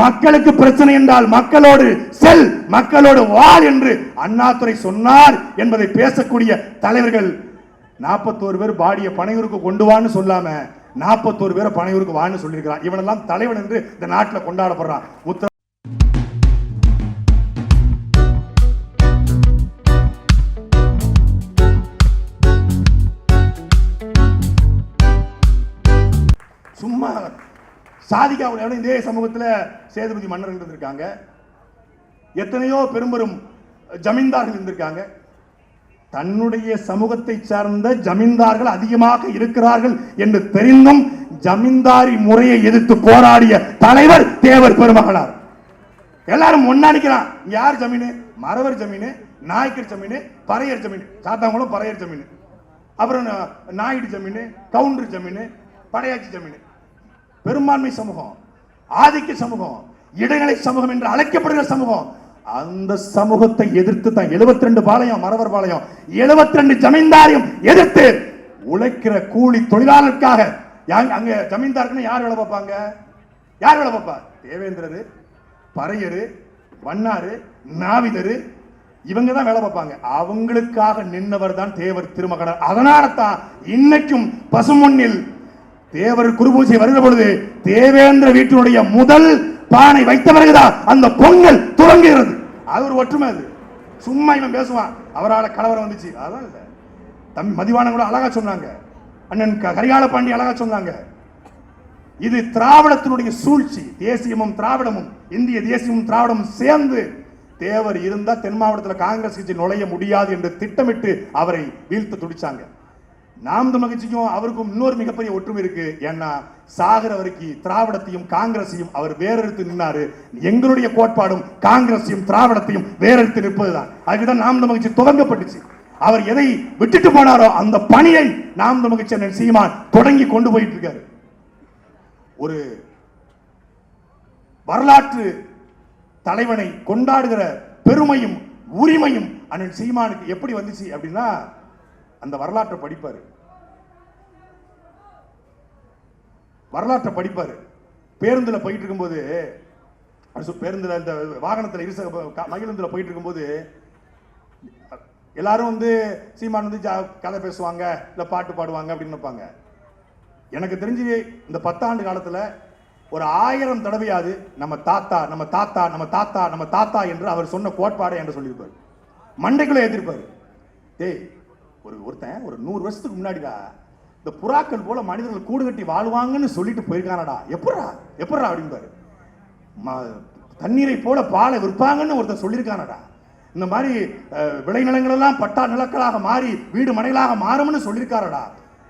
மக்களுக்கு பிரச்சனை என்றால் மக்களோடு செல் மக்களோடு வாழ் என்று அண்ணாதுரை சொன்னார் என்பதை பேசக்கூடிய தலைவர்கள் நாற்பத்தோரு பேர் பாடிய பனையூருக்கு கொண்டு வான்னு சொல்லாம நாற்பத்தோரு பேரை பனையூருக்கு வான்னு சொல்லியிருக்கிறான் இவனெல்லாம் தலைவன் என்று இந்த நாட்டில் கொண்டாடப்படுறான். சாதிக்காவுடைய இதே சமூகத்தில் சேதுபதி மன்னர் இருந்திருக்காங்க. எத்தனையோ பெரும்பெரும் ஜமீன்தார்கள் இருந்திருக்காங்க. தன்னுடைய சமூகத்தை சார்ந்த ஜமீன்தார்கள் அதிகமாக இருக்கிறார்கள் என்று தெரிந்தும் ஜமீன்தாரி முறையை எதிர்த்து போராடிய தலைவர் தேவர் பெருமகனார் எல்லாரும் ஒன்னாடிக்கிறான் இங்க யார் ஜமீனு? மறவர் ஜமீனு நாய்க்கர் ஜமீனு பறையர் ஜமீன். சாத்தாங்குளம் பறையர் ஜமீன். அப்புறம் நாயுடு ஜமீனு கவுண்டர் ஜமீனு படையாச்சி ஜமீன். பெரும்பான்மை சமூகம் ஆதிக்க சமூகம் இடைநிலை சமூகம் என்று அழைக்கப்படுகிற சமூகம் அந்த சமூகத்தை எதிர்த்து தான் 72 ரெண்டு பாளையம் மறவர் பாளையம் 72 ரெண்டு ஜமீன்தாரையும் எதிர்த்து உழைக்கிற கூலி தொழிலாளருக்காக யா- அங்க ஜமீன்தாருக்குன்னு யார் வேலை பார்ப்பாங்க? யார் வேலை பார்ப்பா? தேவேந்திரரு பறையரு வண்ணாரு நாவிதரு இவங்க தான் வேலை பார்ப்பாங்க. அவங்களுக்காக நின்றவர் தான் தேவர் திருமகனார். அதனால தான் இன்னைக்கும் பசுமொன்னில் தேவர் குருபூஜை வருகிற பொழுது தேவேந்திர வீட்டினுடைய முதல் பானை வைத்த பிறகுதான் அந்த பொங்கல் துவங்குகிறது. அது ஒரு ஒற்றுமை அது. சும்மா இவன் பேசுவான். அவரால் கலவரம் வந்துச்சு. அதான் இல்லை. தம்பி மதிவானம் கூட அழகா சொன்னாங்க. அண்ணன் க- கரிகால பாண்டி அழகா சொன்னாங்க. இது திராவிடத்தினுடைய சூழ்ச்சி. தேசியமும் திராவிடமும் இந்திய தேசியமும் திராவிடமும் சேர்ந்து தேவர் இருந்தால் தென் மாவட்டத்தில் காங்கிரஸ் கட்சி நுழைய முடியாது என்று திட்டமிட்டு அவரை வீழ்த்த துடிச்சாங்க. நாம் தமிழ் அவருக்கும் இன்னொரு மிகப்பெரிய ஒற்றுமை இருக்கு. ஏன்னா சாகர வரைக்கும் திராவிடத்தையும் காங்கிரஸையும் அவர் வேறெடுத்து நின்னாரு. எங்களுடைய கோட்பாடும் காங்கிரஸையும் திராவிடத்தையும் வேறெடுத்து நிற்பதுதான். அதுக்குதான் நாம் தமிழ் கட்சி துவங்கப்பட்டுச்சு. அவர் எதை விட்டுட்டு போனாரோ அந்த பணியை நாம் தமிழ் கட்சி சீமான் தொடங்கி கொண்டு போயிட்டு இருக்காரு ஒரு வரலாற்று தலைவனை கொண்டாடுகிற பெருமையும் உரிமையும் அண்ணன் சீமானுக்கு எப்படி வந்துச்சு அப்படின்னா அந்த வரலாற்றை படிப்பாரு. வரலாற்றை படிப்பார். பேருந்தில் போயிட்டு இருக்கும்போது பேருந்தில் இந்த வாகனத்தில் இருச மகிழந்தில் போயிட்டு இருக்கும்போது எல்லாரும் வந்து சீமான் வந்து ஜா- கதை பேசுவாங்க இல்லை பாட்டு பாடுவாங்க அப்படின்னு நினைப்பாங்க. எனக்கு தெரிஞ்சு இந்த பத்தாண்டு காலத்தில் ஒரு ஆயிரம் தடவையாவது நம்ம தாத்தா நம்ம தாத்தா நம்ம தாத்தா நம்ம தாத்தா என்று அவர் சொன்ன கோட்பாடை என்று சொல்லியிருப்பார். மண்டைக்குள்ளே ஏற்றிருப்பார் டேய் ஒரு ஒருத்தன் ஒரு நூறு வருஷத்துக்கு முன்னாடிடா இந்த புறாக்கள் போல மனிதர்கள் கூடு கட்டி வாழ்வாங்கன்னு சொல்லிட்டு போயிருக்கானடா. எப்படா எப்படா அப்படிம்பாரு. தண்ணீரை போல பாலை விற்பாங்கன்னு ஒருத்தர் சொல்லியிருக்கானடா. இந்த மாதிரி விளைநிலங்களெல்லாம் விளைநிலங்கள் எல்லாம் பட்டா நிலக்களாக மாறி வீடு மனைகளாக மாறும்னு சொல்லியிருக்காரடா.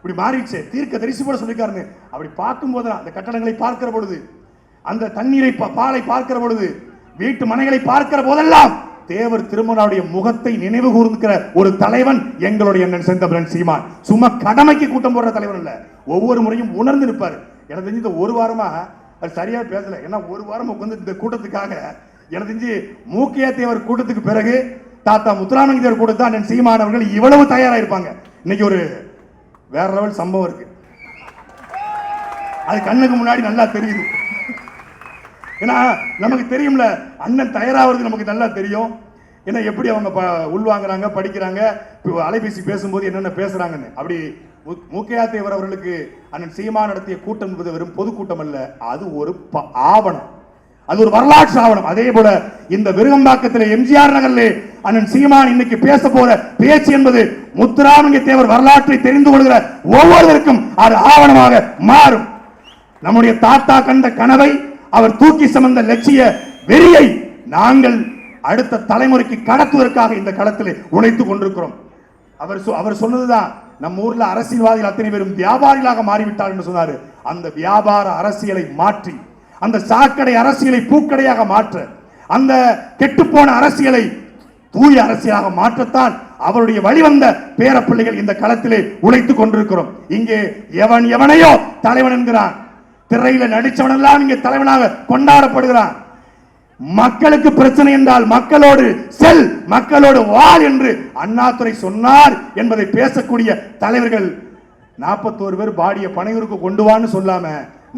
இப்படி மாறிடுச்சு. தீர்க்க தரிசி போல சொல்லியிருக்காருன்னு. அப்படி பார்க்கும்போது அந்த கட்டடங்களை பார்க்கிற பொழுது அந்த தண்ணீரை பா- பாலை பார்க்கிற பொழுது வீட்டு மனைகளை பார்க்கிற போதெல்லாம் தேவர் திருமணாவுடைய முகத்தை நினைவு கூர்ந்துக்கிற ஒரு தலைவன் எங்களுடைய அண்ணன் செந்தமிழன் சீமான். சும்மா கடமைக்கு கூட்டம் போடுற தலைவன் இல்ல. ஒவ்வொரு முறையும் உணர்ந்து இருப்பார் எனக்கு தெரிஞ்சு இந்த ஒரு வாரமா அது சரியா பேசல. ஏன்னா ஒரு வாரம் உட்காந்து இந்த கூட்டத்துக்காக எனக்கு தெரிஞ்சு மூக்கையா தேவர் கூட்டத்துக்கு பிறகு தாத்தா முத்துராமலிங்க தேவர் கூட்டத்தை அண்ணன் சீமான் அவர்கள் இவ்வளவு தயாரா இருப்பாங்க இன்னைக்கு ஒரு வேற லெவல் சம்பவம் இருக்கு. அது கண்ணுக்கு முன்னாடி நல்லா தெரியுது. ஏன்னா நமக்கு தெரியும்ல அண்ணன் தயாராகிறது நமக்கு நல்லா தெரியும். ஏன்னா எப்படி அவங்க ப- உள்வாங்குறாங்க படிக்கிறாங்க அலைபேசி பேசும்போது என்னென்ன பேசுறாங்கன்னு. அப்படி மு- மூக்கையா தேவர் அவர்களுக்கு அண்ணன் சீமா நடத்திய கூட்டம் என்பது வெறும் பொதுக்கூட்டம் அல்ல அது ஒரு ப- ஆவணம். அது ஒரு வரலாற்று ஆவணம். அதே போல இந்த விருகம்பாக்கத்தில் எம்ஜிஆர் நகரிலே அண்ணன் சீமான் இன்னைக்கு பேச போற பேச்சு என்பது முத்துராமலிங்க தேவர் வரலாற்றை தெரிந்து கொள்கிற ஒவ்வொருவருக்கும் அது ஆவணமாக மாறும். நம்முடைய தாத்தா கண்ட கனவை அவர் தூக்கி சுமந்த லட்சிய வெறியை நாங்கள் அடுத்த தலைமுறைக்கு கடத்துவதற்காக இந்த களத்தில் உழைத்துக் கொண்டிருக்கிறோம். அவர் சொ- அவர் சொன்னதுதான் நம்ம ஊர்ல அரசியல்வாதிகள் அத்தனை பேரும் வியாபாரிகளாக மாறிவிட்டார் என்று சொன்னாரு. அந்த வியாபார அரசியலை மாற்றி அந்த சாக்கடை அரசியலை பூக்கடையாக மாற்ற அந்த கெட்டுப்போன அரசியலை தூய அரசியலாக மாற்றத்தான் அவருடைய வழிவந்த பேரப்பிள்ளைகள் இந்த களத்திலே உழைத்துக் கொண்டிருக்கிறோம். இங்கே எவன் எவனையோ தலைவன் என்கிறான். திரையில நடிச்சவனெல்லாம் இங்கே தலைவனாக கொண்டாடப்படுகிறான். மக்களுக்கு பிரச்சனை என்றால் மக்களோடு செல் மக்களோடு வாழ் என்று அண்ணாதுரை சொன்னார் என்பதை பேசக்கூடிய தலைவர்கள் நாற்பத்தோரு பேர் பாடிய பனையூருக்கு கொண்டு வான்னு சொல்லாம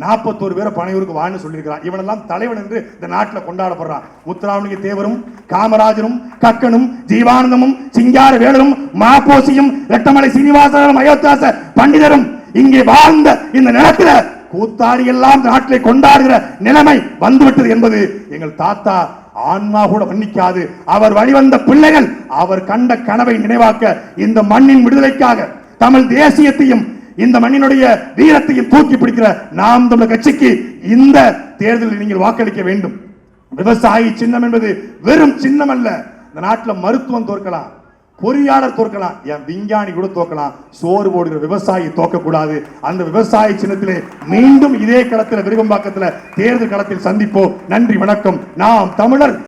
நாற்பத்தோரு பேரை பனையூருக்கு வான்னு சொல்லியிருக்கிறான். இவனெல்லாம் தலைவன் என்று இந்த நாட்டில் கொண்டாடப்படுறான். முத்துராமலிங்க தேவரும் காமராஜரும் கக்கனும் ஜீவானந்தமும் சிங்கார வேலரும் மாப்போசியும் ரெட்டமலை சீனிவாசனும் அயோத்தாச பண்டிதரும் இங்கே வாழ்ந்த இந்த நிலத்தில் கூத்தாடி எல்லாம் நாட்டை நாட்டிலே கொண்டாடுகிற நிலைமை வந்துவிட்டது என்பது எங்கள் தாத்தா ஆன்மா கூட மன்னிக்காது. அவர் வழிவந்த பிள்ளைகள் அவர் கண்ட கனவை நினைவாக்க இந்த மண்ணின் விடுதலைக்காக தமிழ் தேசியத்தையும் இந்த மண்ணினுடைய வீரத்தையும் தூக்கி பிடிக்கிற நாம் தமிழர் கட்சிக்கு இந்த தேர்தலில் நீங்கள் வாக்களிக்க வேண்டும். விவசாயி சின்னம் என்பது வெறும் சின்னம் அல்ல இந்த நாட்டில் மருத்துவம் தோற்கலாம். பொறியாளர் தோற்கலாம். என் விஞ்ஞானி கூட தோற்கலாம். சோறு போடுகிற விவசாயி தோக்கக்கூடாது. அந்த விவசாய சின்னத்திலே மீண்டும் இதே களத்தில் விருகம்பாக்கத்தில் தேர்தல் களத்தில் சந்திப்போம். நன்றி வணக்கம். நாம் தமிழர்.